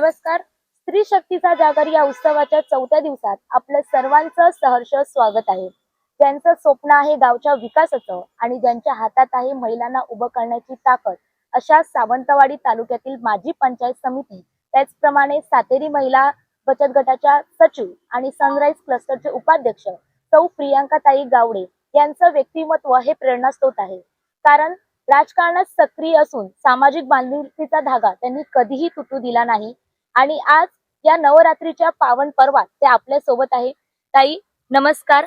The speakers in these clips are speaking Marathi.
नमस्कार. स्त्री शक्तीचा जागर या उत्सवाच्या चौथ्या दिवसात आपलं सर्वांचं सहर्ष स्वागत आहे. ज्यांचं स्वप्न आहे गावच्या विकासाचं आणि ज्यांच्या हातात आहे महिलांना उभं करण्याची ताकद अशा सावंतवाडी तालुक्यातील माजी पंचायत समिती त्याचप्रमाणे सातेरी महिला बचत गटाच्या सचिव आणि सनराईज क्लस्टरचे उपाध्यक्ष सौ प्रियांकाताई गावडे यांचं व्यक्तिमत्व हे प्रेरणास्त्रोत आहे. कारण राजकारणात सक्रिय असून सामाजिक बांधिलकीचा धागा त्यांनी कधीही तुटू दिला नाही आणि आज या नवरात्रीच्या पावन पर्वात ते आपल्यासोबत आहे. ताई नमस्कार.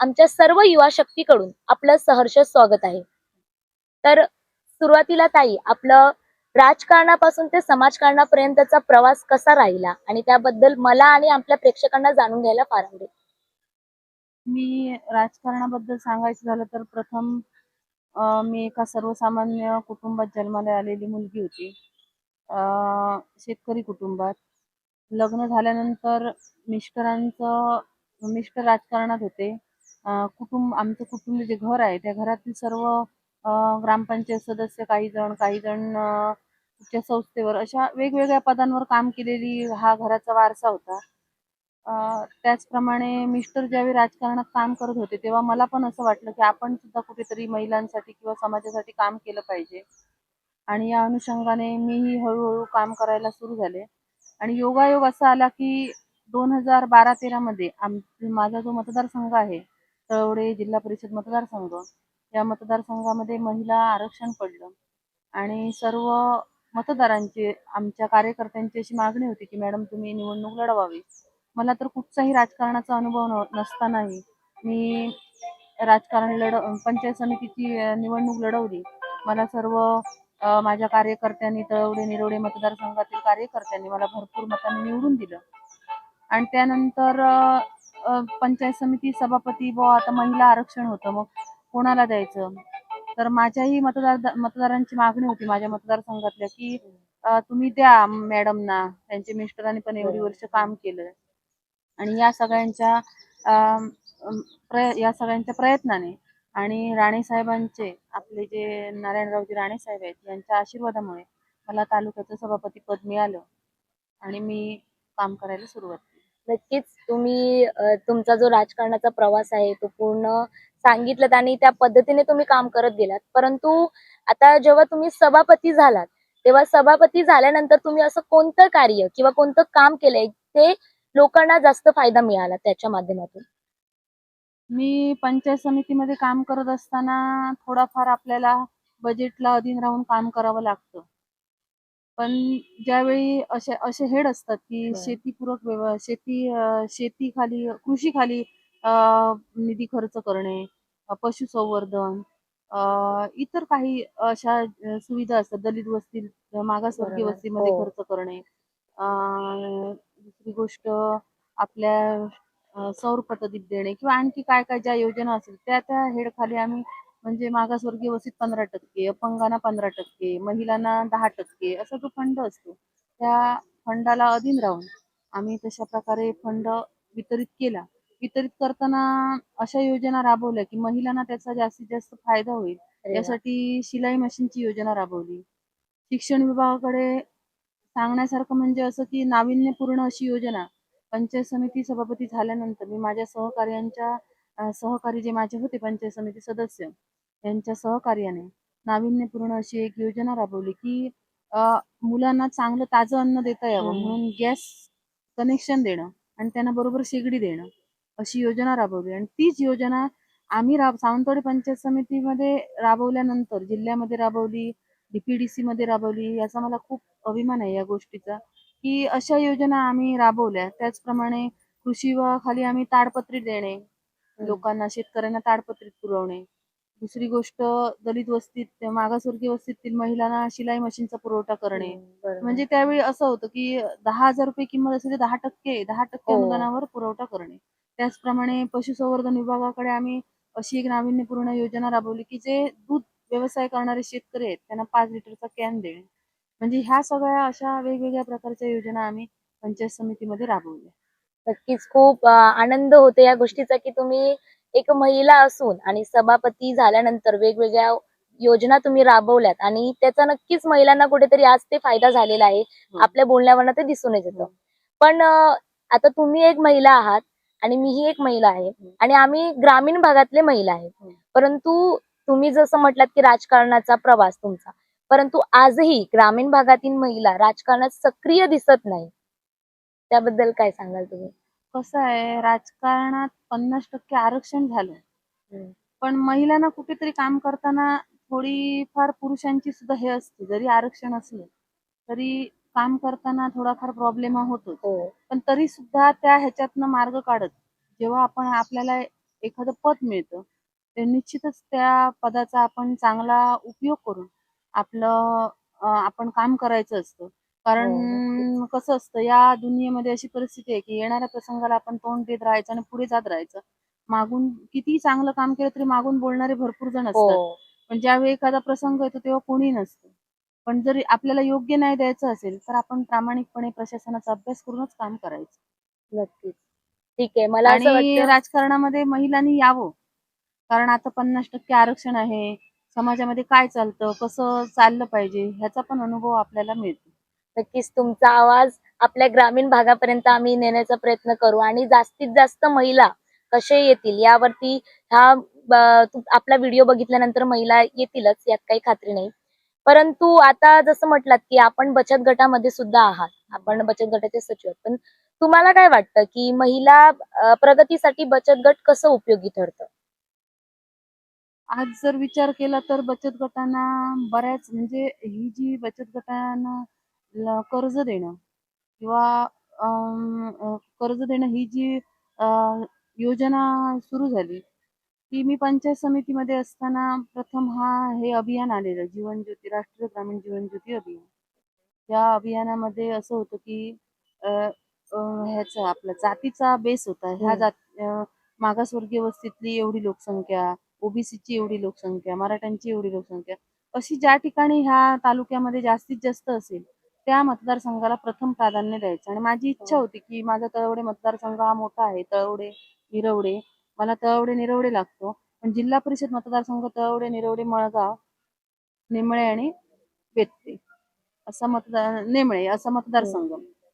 आमच्या सर्व युवा शक्तीकडून आपलं सहर्ष स्वागत आहे. तर सुरुवातीला ताई आपलं राजकारणापासून ते समाजकारणापर्यंतचा प्रवास कसा राहिला? आणि त्याबद्दल मला आणि आपल्या प्रेक्षकांना जाणून घ्यायला फार आवडेल. मी राजकारणाबद्दल सांगायचं झालं तर प्रथम मी एका सर्वसामान्य कुटुंबात जन्माला आलेली मुलगी होती. शेतकरी कुटुंबात. लग्न झाल्यानंतर मिस्टरांचं मिस्टर राजकारणात होते. कुटुंब आमचं कुटुंब जे घर आहे त्या घरातील सर्व ग्रामपंचायत सदस्य काही जण काही जण उच्च संस्थेवर अशा वेगवेगळ्या पदांवर काम केलेली हा घराचा वारसा होता. त्याचप्रमाणे मिस्टर ज्यावेळी राजकारणात काम करत होते तेव्हा मला पण असं वाटलं की आपण सुद्धा कुठेतरी महिलांसाठी किंवा समाजासाठी काम केलं पाहिजे. आणि या अनुषंगाने मीही हळूहळू काम करायला सुरू झाले. आणि योगायोग असा आला की दोन हजार बारा तेरामध्ये आम माझा जो मतदारसंघ आहे तळवडे जिल्हा परिषद मतदारसंघ या मतदारसंघामध्ये महिला आरक्षण पडलं. आणि सर्व मतदारांची आमच्या कार्यकर्त्यांची अशी मागणी होती की मॅडम तुम्ही निवडणूक लढवावी. मला तर कुठचाही राजकारणाचा अनुभव नसतानाही मी राजकारण लढ पंचायत समितीची निवडणूक लढवली. मला सर्व माझ्या कार्यकर्त्यांनी तळवडे निरवडे मतदारसंघातील कार्यकर्त्यांनी मला भरपूर मतांनी निवडून दिलं. आणि त्यानंतर पंचायत समिती सभापती बुवा आता महिला आरक्षण होतं मग कोणाला द्यायचं? तर माझ्याही मतदार मतदारांची मागणी होती माझ्या मतदारसंघातल्या की तुम्ही द्या मॅडमना त्यांच्या मिस्टरांनी पण एवढी वर्ष काम केलं आणि या सगळ्यांच्या या सगळ्यांच्या प्रयत्नाने आणि राणे साहेबांचे आपले जे नारायणरावजी राणे साहेब आहेत यांच्या आशीर्वादामुळे मला तालुक्याचं सभापती पद मिळालं आणि मी काम करायला सुरुवात केली. नक्कीच. तुम्ही तुमचा जो राजकारणाचा प्रवास आहे तो पूर्ण सांगितलं आणि त्या पद्धतीने तुम्ही काम करत गेलात. परंतु आता जेव्हा तुम्ही सभापती झालात तेव्हा सभापती झाल्यानंतर तुम्ही असं कोणतं कार्य किंवा कोणतं काम केलंय ते लोकांना जास्त फायदा मिळाला त्याच्या माध्यमातून? मी पंचायत समितीमध्ये काम करत असताना थोडाफार आपल्याला बजेटला अधीन राहून काम करावं लागतं पण ज्यावेळी असे असे हेड असतात की. शेतीपूरक व्यव शेती अं, शेतीखाली कृषीखाली अं, निधी खर्च करणे पशुसंवर्धन अं, इतर काही अशा सुविधा असतात दलित वस्ती मागासवर्गीय. वस्तीमध्ये हो. खर्च करणे दुसरी गोष्ट आपल्या सौर पद्धतीत देणे किंवा आणखी काय काय ज्या योजना असतील त्या त्या हेड खाली आम्ही म्हणजे मागासवर्गीय वस्तीत पंधरा टक्के अपंगांना पंधरा टक्के महिलांना दहा टक्के असा जो फंड असतो त्या फंडाला अधीन राहून आम्ही तशा प्रकारे फंड वितरित केला. वितरित करताना अशा योजना राबवल्या की महिलांना त्याचा जास्तीत जास्त फायदा होईल. यासाठी शिलाई मशीनची योजना राबवली. शिक्षण विभागाकडे सांगण्यासारखं म्हणजे असं की नाविन्यपूर्ण अशी योजना पंचायत समिती सभापती झाल्यानंतर मी माझ्या सहकार्यांच्या सहकारी जे माझे होते पंचायत समिती सदस्य यांच्या सहकार्याने नाविन्यपूर्ण अशी एक योजना राबवली की मुलांना चांगलं ताजं अन्न देता यावं. म्हणून गॅस कनेक्शन देणं आणि त्यांना बरोबर शेगडी देणं अशी योजना राबवली. आणि तीच योजना आम्ही राब सावंतवाडी पंचायत समितीमध्ये राबवल्यानंतर जिल्ह्यामध्ये राबवली डीपीडीसी मध्ये राबवली याचा मला खूप अभिमान आहे या गोष्टीचा. की अशा योजना आम्ही राबवल्या. त्याचप्रमाणे कृषी विभागाखाली आम्ही ताडपत्री देणे. लोकांना शेतकऱ्यांना ताडपत्रीत पुरवणे. दुसरी गोष्ट दलित वस्तीत मागासवर्गीय वस्तीतील महिलांना शिलाई मशीनचा पुरवठा करणे. म्हणजे त्यावेळी असं होतं की दहा हजार रुपये किंमत असेल तर दहा टक्के दहा टक्के हो. अनुदानावर पुरवठा करणे. त्याचप्रमाणे पशुसंवर्धन विभागाकडे आम्ही अशी एक नाविन्यपूर्ण योजना राबवली की जे दूध व्यवसाय करणारे शेतकरी आहेत त्यांना पाच लिटरचा कॅन देणे. म्हणजे ह्या सगळ्या अशा वेगवेगळ्या प्रकारच्या योजना आम्ही पंचायत समितीमध्ये राबवल्या नक्कीच खूप आनंद होतो या गोष्टीचा की तुम्ही एक महिला असून आणि सभापती झाल्यानंतर वेगवेगळ्या योजना तुम्ही राबवल्यात आणि त्याचा नक्कीच महिलांना कुठेतरी आज ते फायदा झालेला आहे हो. आपल्या बोलण्यावरनं ते दिसूनच येतं हो. पण आता तुम्ही एक महिला आहात आणि मीही एक महिला आहे हो. आणि आम्ही ग्रामीण भागातले महिला आहेत हो. परंतु तुम्ही जसं म्हटलात की राजकारणाचा प्रवास तुमचा परंतु आजही ग्रामीण भागातील महिला राजकारणात सक्रिय दिसत नाही. त्याबद्दल काय सांगाल तुम्ही? कसं आहे राजकारणात पन्नास टक्के आरक्षण झालं. पण महिलांना कुठेतरी काम करताना थोडीफार पुरुषांची सुद्धा हे असते. जरी आरक्षण असलं तरी काम करताना थोडाफार प्रॉब्लेम होतो हो. पण तरी सुद्धा त्या ह्याच्यातनं मार्ग काढत जेव्हा आपण आपल्याला एखादं पद मिळतं ते निश्चितच त्या पदाचा आपण चांगला उपयोग करून आपलं आपण काम करायचं असतं. कारण कसं असतं या दुनियेमध्ये अशी परिस्थिती आहे की येणाऱ्या प्रसंगाला आपण तोंड देत राहायचं आणि पुढे जात राहायचं. मागून किती चांगलं काम केलं तरी मागून बोलणारे भरपूर जण असतात. हो. पण ज्यावेळी एखादा प्रसंग येतो तेव्हा कोणी नसतं. पण जर आपल्याला योग्य न्याय द्यायचा असेल तर आपण प्रामाणिकपणे प्रशासनाचा अभ्यास करूनच काम करायचं. नक्कीच. ठीक आहे मला आणि राजकारणामध्ये महिलांनी यावं. कारण आता पन्नास टक्के आरक्षण आहे. समाजामध्ये काय चालतं कसं चाललं पाहिजे ह्याचा पण अनुभव आपल्याला मिळतो. नक्कीच तुमचा आवाज आपल्या ग्रामीण भागापर्यंत आम्ही नेण्याचा प्रयत्न करू आणि जास्तीत जास्त महिला कसे येतील यावरती हा आपला व्हिडिओ बघितल्यानंतर महिला येतीलच यात काही खात्री नाही. परंतु आता जसं म्हटलात की आपण बचत गटामध्ये सुद्धा आहात आपण बचत गटाचे सचिव आहात. पण तुम्हाला काय वाटतं की महिला प्रगतीसाठी बचत गट कसं उपयोगी ठरतं? आज जर विचार केला तर बचत गटांना बऱ्याच म्हणजे ही जी बचत गटांना कर्ज देणं किंवा कर्ज देणं ही जी योजना सुरू झाली ती मी पंचायत समितीमध्ये असताना प्रथम हा हे अभियान आलेलं जीवन ज्योती राष्ट्रीय ग्रामीण जीवन ज्योती अभियान त्या अभियानामध्ये असं होतं की ह्याचा आपला जातीचा बेस होता ह्या. जात मागासवर्गीय वस्तीतली एवढी लोकसंख्या ओबीसीची एवढी लोकसंख्या मराठ्यांची एवढी लोकसंख्या अशी ज्या ठिकाणी ह्या तालुक्यामध्ये जास्तीत जास्त असेल त्या मतदारसंघाला प्रथम प्राधान्य द्यायचं. आणि माझी इच्छा हो. होती की माझा तळवडे मतदारसंघ हा मोठा आहे तळवडे निरवडे. मला तळवडे निरवडे लागतो. पण जिल्हा परिषद मतदारसंघ तळवडे निरवडे मळगाव निमळे आणि बेत्ते असा मतदार नेमळे असा मतदारसंघ.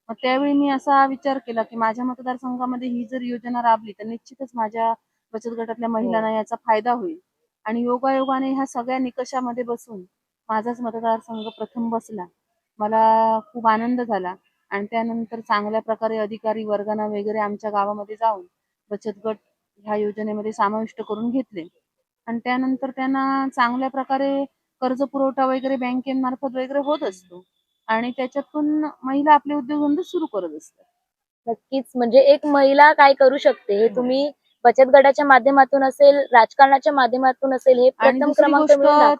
मग त्यावेळी मी असा विचार केला की माझ्या मतदारसंघामध्ये ही जर योजना राबली तर निश्चितच माझ्या बचत गटातल्या महिलांना याचा फायदा होईल. आणि योगायोगाने ह्या सगळ्या निकषामध्ये बसून माझाच मतदारसंघ प्रथम बसला. मला खूप आनंद झाला. आणि त्यानंतर चांगल्या प्रकारे अधिकारी वर्गांना वगैरे आमच्या गावामध्ये जाऊन बचत गट ह्या योजनेमध्ये समाविष्ट करून घेतले. आणि त्यानंतर त्यांना चांगल्या प्रकारे कर्ज पुरवठा वगैरे बँकेमार्फत वगैरे होत असतो. आणि त्याच्यातून महिला आपले उद्योगधंदे सुरू करत असतात. नक्कीच. म्हणजे एक महिला काय करू शकते हे तुम्ही बचत गटाच्या माध्यमातून असेल राजकारणाच्या माध्यमातून असेल हे प्रथम क्रमांक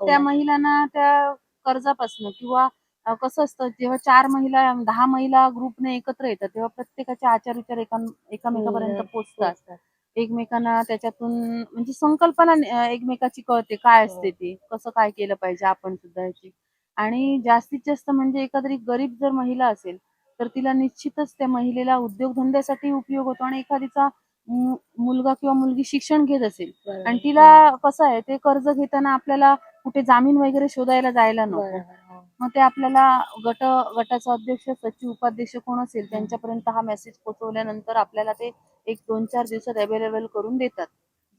त्या महिलांना त्या कर्जापासून किंवा कसं असतं जेव्हा चार महिला दहा महिला ग्रुपने एकत्र येतात तेव्हा प्रत्येकाचे आचार विचार एकां एकमेकापर्यंत पोहोचतात एकमेकांना त्याच्यातून म्हणजे संकल्पना एकमेकाची कळते काय असते ते कसं काय केलं पाहिजे आपण सुद्धा ह्याची आणि जास्तीत जास्त म्हणजे एखादी गरीब जर महिला असेल तर तिला निश्चितच त्या महिलेला उद्योगधंद्यासाठी उपयोग होतो आणि एखादीचा मुलगा किंवा मुलगी शिक्षण घेत असेल. आणि तिला कसं आहे ते कर्ज घेताना आपल्याला कुठे जामीन वगैरे शोधायला जायला नको. हो. मग ते आपल्याला गट गटाचा अध्यक्ष सचिव उपाध्यक्ष कोण असेल त्यांच्यापर्यंत हा मेसेज पोहोचवल्यानंतर आपल्याला ते एक दोन चार दिवसात अवेलेबल करून देतात.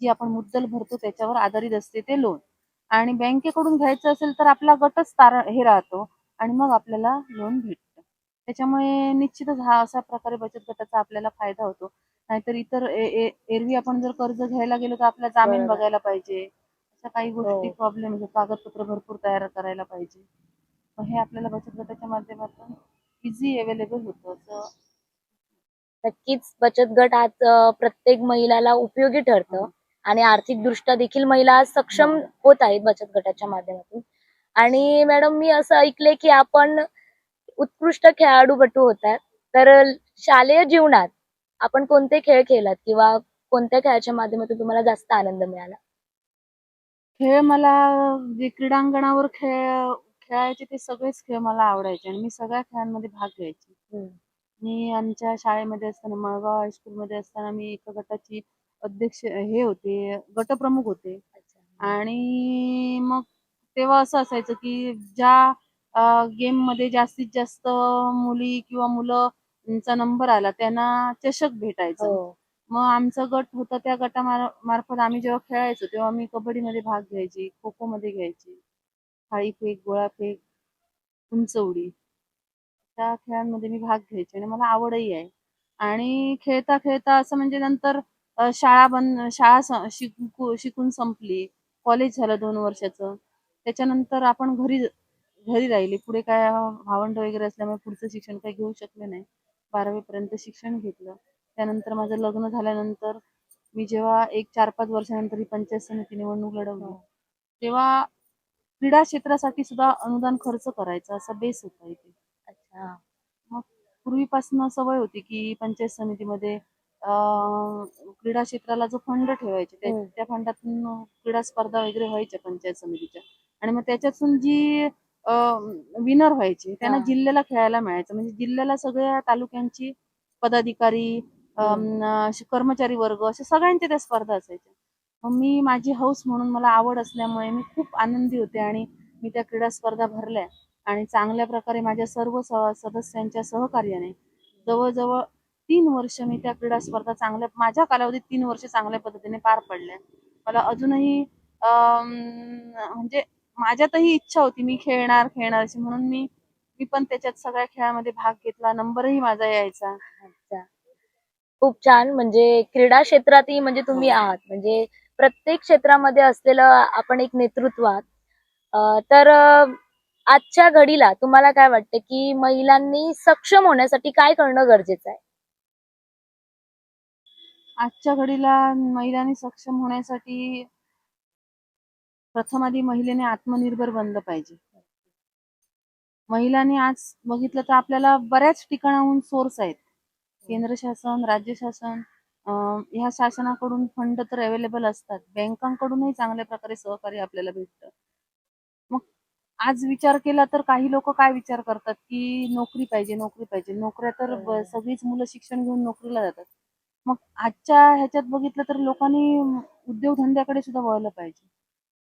जी आपण मुद्दल भरतो त्याच्यावर आधारित असते ते लोन आणि बँकेकडून घ्यायचं असेल तर आपला गटच तार हे राहतो आणि मग आपल्याला लोन भेटतं. त्याच्यामुळे निश्चितच हा अशा प्रकारे बचत गटाचा आपल्याला फायदा होतो. नाहीतर इतर ए- ए- एरवी आपण जर कर्ज घ्यायला गेलो तर आपल्याला जामीन बरोबर. बघायला पाहिजे अशा काही गोष्टी हो. प्रॉब्लेम कागदपत्र भरपूर तयार करायला पाहिजे मग हे आपल्याला बचत गटाच्या माध्यमातून इझी अवेलेबल होतं असं नक्कीच बचत गट आज अं, प्रत्येक महिलाला उपयोगी ठरतं हं. आणि आर्थिक दृष्ट्या देखील महिला आज सक्षम. होत आहेत बचत गटाच्या माध्यमातून आणि मॅडम मी असं ऐकलंय की आपण उत्कृष्ट खेळाडूपटू होतात तर शालेय जीवनात आपण कोणते खेळ खेळलात किंवा कोणत्या खेळाच्या माध्यमातून तुम्हाला जास्त आनंद मिळाला? खेळ मला जे क्रीडांगणावर खेळ खेळायचे ते सगळेच खेळ मला आवडायचे आणि मी सगळ्या खेळांमध्ये भाग घ्यायचे. मी आमच्या शाळेमध्ये असताना मळगाव हायस्कूलमध्ये असताना मी एका गटाची अध्यक्ष हे होते गटप्रमुख होते. आणि मग तेव्हा असं असायचं की ज्या गेममध्ये जास्तीत जास्त मुली किंवा मुलं चा नंबर आला त्यांना चषक भेटायचं. हो. मग आमचा गट होता त्या गटामार्फत आम्ही जेव्हा खेळायचो तेव्हा मी कबड्डीमध्ये भाग घ्यायची खो खो मध्ये घ्यायची थाळीफेक गोळाफेक उंच उडी त्या खेळांमध्ये मी भाग घ्यायचे आणि मला आवडही आहे. आणि खेळता खेळता असं म्हणजे नंतर अ, शाळा बंद शाळा स- शिकू शिकून संपली. कॉलेज झालं दोन वर्षाचं. त्याच्यानंतर आपण घरी घरी राहिली. पुढे काय भावंड वगैरे असल्यामुळे पुढचं शिक्षण काही घेऊ शकले नाही. बारावी पर्यंत शिक्षण घेतलं. त्यानंतर माझं लग्न झाल्यानंतर मी जेव्हा एक चार पाच वर्षानंतर ही पंचायत समिती निवडणूक लढवली. हो. तेव्हा क्रीडा क्षेत्रासाठी सुद्धा अनुदान खर्च करायचा असा बेस होता इथे. अच्छा. मग पूर्वीपासून सवय होती की पंचायत समितीमध्ये अं, क्रीडा क्षेत्राला जो फंड ठेवायचे. त्या फंडातून क्रीडा स्पर्धा वगैरे व्हायच्या पंचायत समितीच्या. आणि मग त्याच्यातून जी विनर व्हायचे. त्यांना. जिल्ह्याला खेळायला मिळायचं. म्हणजे जिल्ह्याला सगळ्या तालुक्यांची पदाधिकारी असे कर्मचारी वर्ग अशा सगळ्यांच्या त्या स्पर्धा असायच्या. मग मी माझी हौस म्हणून मला आवड असल्यामुळे मी खूप आनंदी होते आणि मी त्या क्रीडा स्पर्धा भरल्या. आणि चांगल्या प्रकारे माझ्या सर्व स- सदस्यांच्या सहकार्याने जवळजवळ तीन वर्ष मी त्या क्रीडा स्पर्धा चांगल्या माझ्या कालावधीत तीन वर्ष चांगल्या पद्धतीने पार पडल्या. मला अजूनही अं, म्हणजे माझ्यातही इच्छा होती मी खेळणार खेळणार अशी. म्हणून मी मी पण त्याच्यात सगळ्या खेळामध्ये भाग घेतला. नंबरही माझा यायचा. अच्छा. खूप छान. म्हणजे क्रीडा क्षेत्रातही म्हणजे तुम्ही हो. आहात. म्हणजे प्रत्येक क्षेत्रामध्ये असलेलं आपण एक नेतृत्व आहात तर आजच्या घडीला तुम्हाला काय वाटतं की महिलांनी सक्षम होण्यासाठी काय करणं गरजेचं आहे? आजच्या घडीला महिलांनी सक्षम होण्यासाठी प्रथम आधी महिलेने आत्मनिर्भर बनलं पाहिजे. महिलांनी आज बघितलं तर आपल्याला बऱ्याच ठिकाणाहून सोर्स आहेत. केंद्र शासन राज्य शासन ह्या शासनाकडून फंड तर अवेलेबल असतात. बँकांकडूनही चांगल्या प्रकारे सहकार्य आपल्याला भेटतं. मग आज विचार केला तर काही लोक काय विचार करतात की नोकरी पाहिजे नोकरी पाहिजे. नोकऱ्या तर सगळीच मुलं शिक्षण घेऊन नोकरीला जातात. मग आजच्या ह्याच्यात बघितलं तर लोकांनी उद्योगधंद्याकडे सुद्धा वळलं पाहिजे.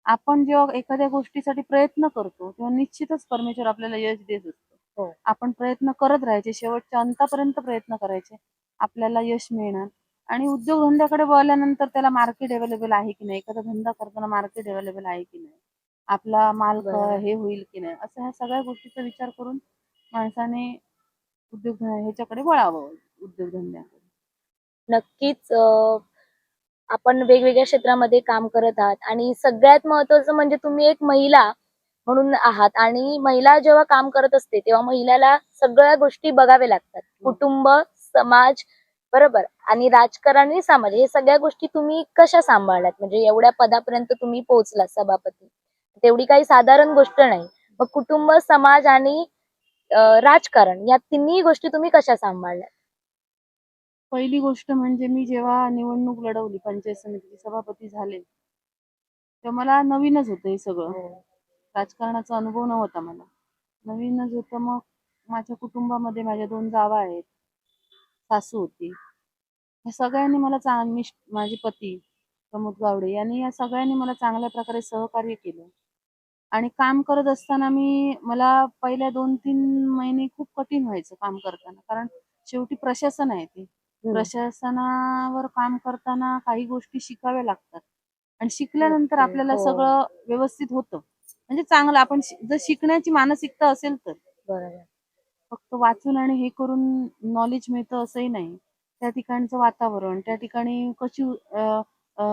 आपण जेव्हा एखाद्या गोष्टीसाठी प्रयत्न करतो तेव्हा निश्चितच परमेश्वर आपल्याला यश देत असतो. हो. आपण प्रयत्न करत राहायचे शेवटच्या अंतापर्यंत प्रयत्न करायचे आपल्याला यश मिळणार. आणि उद्योगधंद्याकडे वळल्यानंतर त्याला मार्केट अवेलेबल आहे की नाही? एखादा धंदा करताना मार्केट अवेलेबल आहे की नाही? आपला माल. हे होईल की नाही? असं ह्या सगळ्या गोष्टीचा विचार करून माणसाने उद्योग ह्याच्याकडे वळावं उद्योगधंद्याकडे. नक्कीच आपण वेगवेगळ्या क्षेत्रामध्ये काम करत आहात. आणि सगळ्यात महत्वाचं म्हणजे तुम्ही एक महिला म्हणून आहात. आणि महिला जेव्हा काम करत असते तेव्हा महिलाला सगळ्या गोष्टी बघाव्या लागतात. कुटुंब समाज बरोबर? आणि राजकारण आणि समाज हे सगळ्या गोष्टी तुम्ही कशा सांभाळल्यात म्हणजे एवढ्या पदापर्यंत तुम्ही पोहोचलात सभापती. तेवढी काही साधारण गोष्ट नाही. मग कुटुंब समाज आणि राजकारण या तिन्ही गोष्टी तुम्ही कशा सांभाळल्या पहिली गोष्ट म्हणजे मी जेव्हा निवडणूक लढवली पंचायत समितीची सभापती झाले तेव्हा मला नवीनच होतं हे सगळं. राजकारणाचा अनुभव नव्हता मला. नवीनच होतं मग माझ्या कुटुंबामध्ये माझ्या दोन जावा आहेत सासू होती. या सगळ्यांनी मला चांग मिश माझे पती प्रमोद गावडे यांनी या सगळ्यांनी मला चांगल्या प्रकारे सहकार्य केलं. आणि काम करत असताना मी मला पहिल्या दोन तीन महिने खूप कठीण व्हायचं काम करताना. कारण शेवटी प्रशासन आहे ते. प्रशासनावर काम करताना काही गोष्टी शिकाव्या लागतात. आणि शिकल्यानंतर आपल्याला हो. सगळं व्यवस्थित होतं. म्हणजे चांगलं आपण जर शिकण्याची मानसिकता असेल तर. बरोबर. फक्त वाचून आणि हे करून नॉलेज मिळतं असंही नाही. त्या ठिकाणचं वातावरण त्या ठिकाणी कशी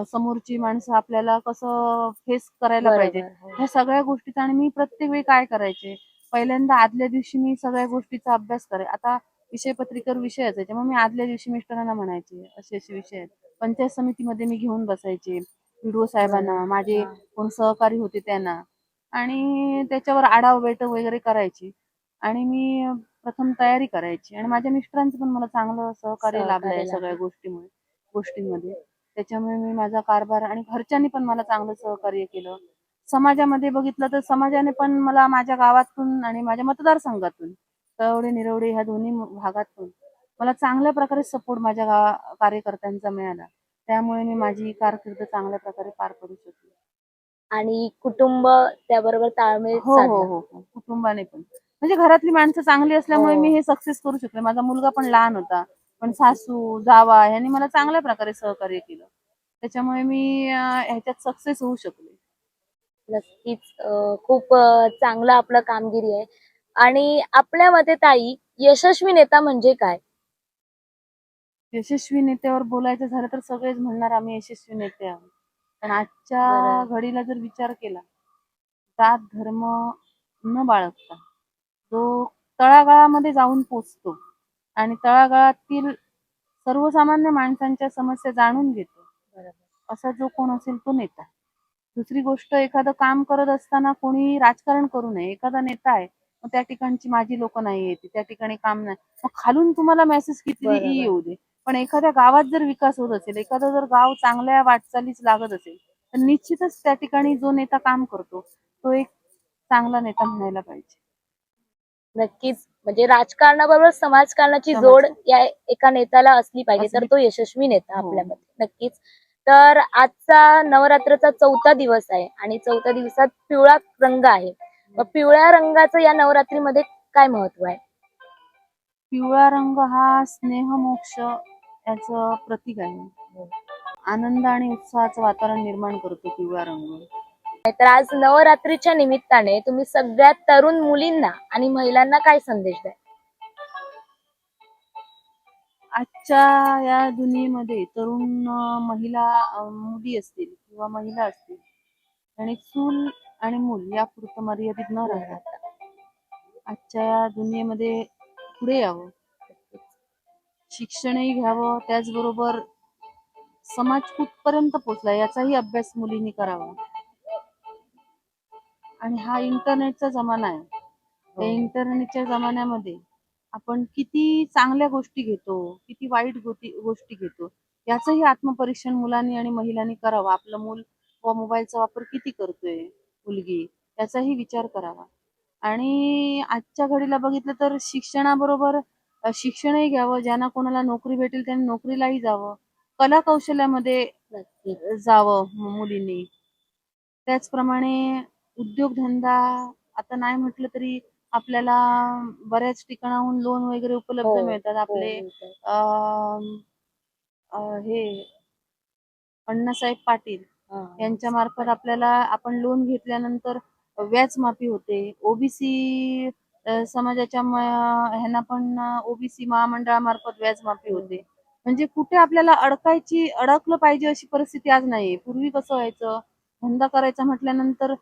समोरची माणसं आपल्याला कसं फेस करायला पाहिजे? हो. ह्या सगळ्या गोष्टीचा आणि मी प्रत्येक वेळी काय करायचे? पहिल्यांदा आदल्या दिवशी मी सगळ्या गोष्टीचा अभ्यास करे आता विषय पत्रिकेवर विषय असायचे. मग मी आदल्या दिवशी मिस्टरांना म्हणायचे असे असे विषय आहेत. पंचायत समितीमध्ये मी घेऊन बसायचे व्हिडिओ साहेबांना माझे. कोण सहकारी होते त्यांना. आणि त्याच्यावर आढावा बैठक वगैरे करायची. आणि मी प्रथम तयारी करायची. आणि माझ्या मिस्टरांचं पण मला चांगलं सहकार्य लाभलं. सगळ्या गोष्टीमुळे गोष्टींमध्ये. त्याच्यामुळे मी माझा कारभार आणि घरच्यांनी पण मला चांगलं सहकार्य केलं. समाजामध्ये बघितलं तर समाजाने पण मला माझ्या गावातून आणि माझ्या मतदारसंघातून तळवडे निरवडे ह्या दोन्ही भागातून मला चांगल्या प्रकारे सपोर्ट माझ्या गावा कार्यकर्त्यांचा मिळाला. त्यामुळे मी माझी कारकीर्द चांगल्या प्रकारे पार करू शकले. आणि कुटुंब त्याबरोबर ताळमेळ हो हो. हो हो. कुटुंबाने पण. म्हणजे घरातली माणसं चांगली असल्यामुळे हो. मी हे सक्सेस करू शकले. माझा मुलगा पण लहान होता. पण सासू जावा यांनी मला चांगल्या प्रकारे सहकार्य केलं. त्याच्यामुळे मी अं, ह्याच्यात सक्सेस होऊ शकले. नक्कीच. अं, खूप अं, चांगलं आपलं कामगिरी आहे. आणि आपल्या मते ताई यशस्वी नेता म्हणजे काय? यशस्वी नेत्यावर बोलायचं झालं तर सगळेच म्हणणार आम्ही यशस्वी नेते आहोत. पण आजच्या बरोबर. घडीला जर विचार केला जात धर्म न बाळगता जो तळागाळामध्ये जाऊन पोचतो आणि तळागाळातील सर्वसामान्य माणसांच्या समस्या जाणून घेतो असा जो कोण असेल तो नेता दुसरी गोष्ट एखादं काम करत असताना कोणी राजकारण करू नये. एखादा नेता आहे मग त्या ठिकाणची माझी लोक नाही येते त्या ठिकाणी काम नाही. मग खालून तुम्हाला मेसेज किती. येऊ दे. पण एखाद्या गावात जर विकास होत असेल एखादं जर गाव चांगल्या वाटचालीस लागत असेल तर निश्चितच त्या ठिकाणी जो नेता काम करतो तो एक चांगला नेता म्हणायला पाहिजे. नक्कीच. म्हणजे राजकारणाबरोबर समाजकारणाची समाज- जोड या एका नेत्याला असली पाहिजे तर तो यशस्वी नेता हो. आपल्या मते नक्कीच. तर आजचा नवरात्रचा चौथा दिवस आहे आणि चौथ्या दिवसात पिवळा रंग आहे. मग पिवळ्या रंगाचं या नवरात्रीमध्ये काय महत्त्व आहे? पिवळा रंग हा स्नेह मोक्ष याचं प्रतीक आहे. आनंद आणि उत्साहाचं वातावरण निर्माण करतो पिवळा रंग. तर आज नवरात्रीच्या निमित्ताने तुम्ही सगळ्या तरुण मुलींना आणि महिलांना काय संदेश द्या आजच्या या दुनियेमध्ये तरुण महिला मुली असतील किंवा महिला असतील आणि चूल आणि मूल या पुरतं मर्यादित न राहता आजच्या या दुनियेमध्ये पुढे यावं. शिक्षणही घ्यावं त्याचबरोबर समाज कुठपर्यंत पोचला याचाही अभ्यास मुलींनी करावा. आणि हा इंटरनेटचा जमाना आहे. त्या इंटरनेटच्या जमान्यामध्ये आपण किती चांगल्या गोष्टी घेतो किती वाईट गोष्टी घेतो याचंही आत्मपरीक्षण मुलांनी आणि महिलांनी करावं. आपलं मूल व मोबाईलचा वापर किती करतोय मुलगी याचाही विचार करावा. आणि आजच्या घडीला बघितलं तर शिक्षणाबरोबर शिक्षणही घ्यावं ज्यांना कोणाला नोकरी भेटेल त्यांनी नोकरीलाही जावं कला कौशल्यामध्ये जावं मुलींनी. त्याचप्रमाणे उद्योगधंदा आता नाही म्हटलं तरी आपल्याला बऱ्याच ठिकाणाहून लोन वगैरे उपलब्ध हो, मिळतात. हो, आपले हे अण्णासाहेब पाटील. यांच्या मार्फत आपल्याला आपण लोन घेतल्यानंतर व्याज माफी होते. ओबीसी समाजाच्या ह्यांना पण ओबीसी महामंडळामार्फत व्याज माफी होते. म्हणजे कुठे आपल्याला अडकायची अडकलं पाहिजे अशी परिस्थिती आज नाहीये. पूर्वी कसं व्हायचं? धंदा करायचा म्हटल्यानंतर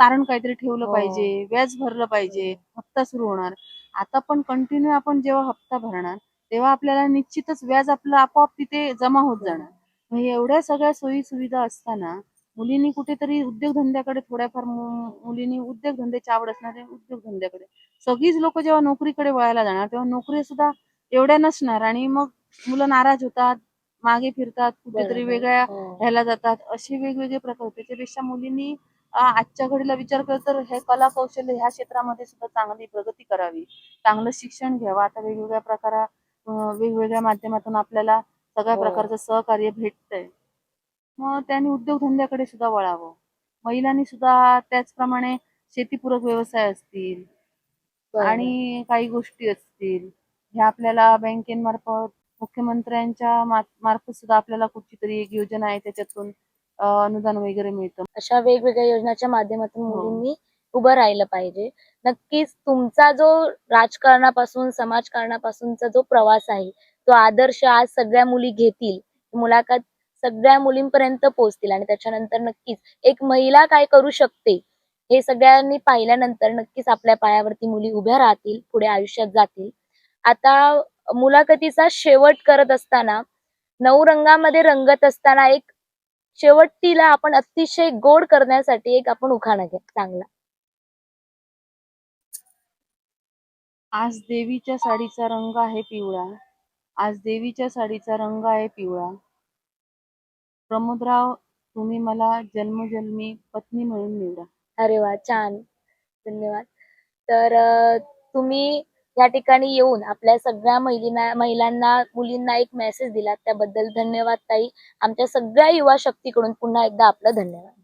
तारण काहीतरी ठेवलं हो. पाहिजे व्याज भरलं पाहिजे हप्ता सुरू होणार. आता पण कंटिन्यू आपण जेव्हा हप्ता भरणार तेव्हा आपल्याला निश्चितच व्याज आपलं आपोआप तिथे जमा होत जाणार. मग एवढ्या सगळ्या सोयी सुविधा असताना मुलींनी कुठेतरी उद्योगधंद्याकडे थोड्याफार मुलींनी उद्योगधंद्याची आवड असणारे उद्योगधंद्याकडे. सगळीच लोक जेव्हा नोकरीकडे वळायला जाणार तेव्हा नोकरी सुद्धा एवढ्या नसणार आणि मग मुलं नाराज होतात मागे फिरतात कुठेतरी. वेगळ्या हो. ह्याला जातात. असे वेगवेगळे प्रकार होते. त्याच्यापेक्षा मुलींनी आजच्या घडीला विचार केला तर हे कला कौशल्य ह्या क्षेत्रामध्ये सुद्धा चांगली प्रगती करावी. चांगलं शिक्षण घ्यावं. आता वेगवेगळ्या प्रकारा वेगवेगळ्या माध्यमातून आपल्याला सगळ्या हो. प्रकारचं सहकार्य भेटतंय मग त्यांनी उद्योगधंद्याकडे सुद्धा वळावं महिलांनी सुद्धा त्याचप्रमाणे शेतीपूरक व्यवसाय असतील. आणि काही गोष्टी असतील ह्या आपल्याला बँकेमार्फत मुख्यमंत्र्यांच्या मार्फत सुद्धा आपल्याला कुठची तरी एक योजना आहे त्याच्यातून अं, अनुदान वगैरे मिळतं अशा वेगवेगळ्या योजनाच्या माध्यमातून हो. मुलींनी उभं राहिलं पाहिजे नक्कीच तुमचा जो राजकारणापासून समाजकारणापासूनचा जो प्रवास आहे तो आदर्श आज सगळ्या मुली घेतील मुलाखत सगळ्या मुलींपर्यंत पोहोचतील आणि त्याच्यानंतर नक्कीच एक महिला काय करू शकते हे सगळ्यांनी पाहिल्यानंतर नक्कीच आपल्या पायावरती मुली उभ्या राहतील पुढे आयुष्यात जातील. आता मुलाखतीचा शेवट करत असताना नऊ रंगामध्ये रंगत असताना एक शेवटीला आपण अतिशय गोड करण्यासाठी एक आपण उखाणा घ्या चांगला. आज देवीच्या साडीचा रंग आहे पिवळा. आज देवीच्या साडीचा रंग आहे पिवळा. प्रमोदराव तुम्ही मला जन्मजन्मी पत्नी म्हणून निवडा. अरे वा छान. धन्यवाद. तर तुम्ही या ठिकाणी येऊन आपल्या सगळ्या महिलींना महिलांना मुलींना एक मेसेज दिला त्याबद्दल धन्यवाद ताई. आमच्या सगळ्या युवा शक्तीकडून पुन्हा एकदा आपलं धन्यवाद.